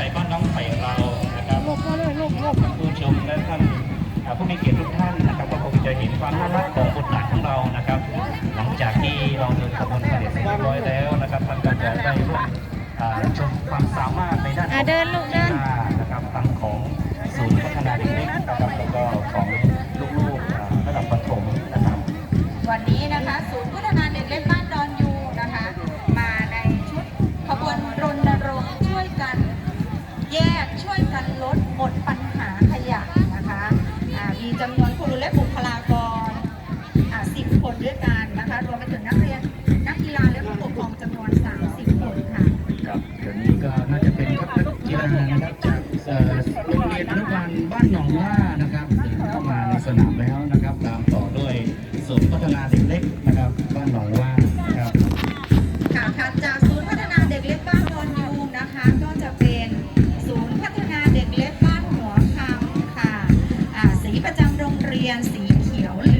ใญ่บ้านน้องไผ่เรานะครับผู้ชมและท่านผู้มีเกียรติทุกท่านนะครับก็คงจะเห็นความน่ารักของบทบาทของเรานะครับ หลังจากที่เราเดินขบวนเสด็จเรียบร้อยแล้วนะครับท่านก็จะได้ร่วมชมความสามารถในด้านเดินลูกเดิน การลดหมดปัญหาขยะนะคะะมีจำนวนครูและบุคลากรสิบคนด้วยกันนะคะ รวมไปถึงนักเรียนนักกีฬาและผู้ปกครองจำนวน 30 คนค่ะครับเดี๋ยวนี้ก็น่าจะเป็นนักกีฬานะครับจากโรงเรียนอนุบาลบ้านหนองล่านะครับเข้ามาในสนามแล้วนะครับ ตามต่อด้วยศูนย์พัฒนาเด็กเล็กนะครับ บ้านหนองล่า เรียนสีเขียวเหลือง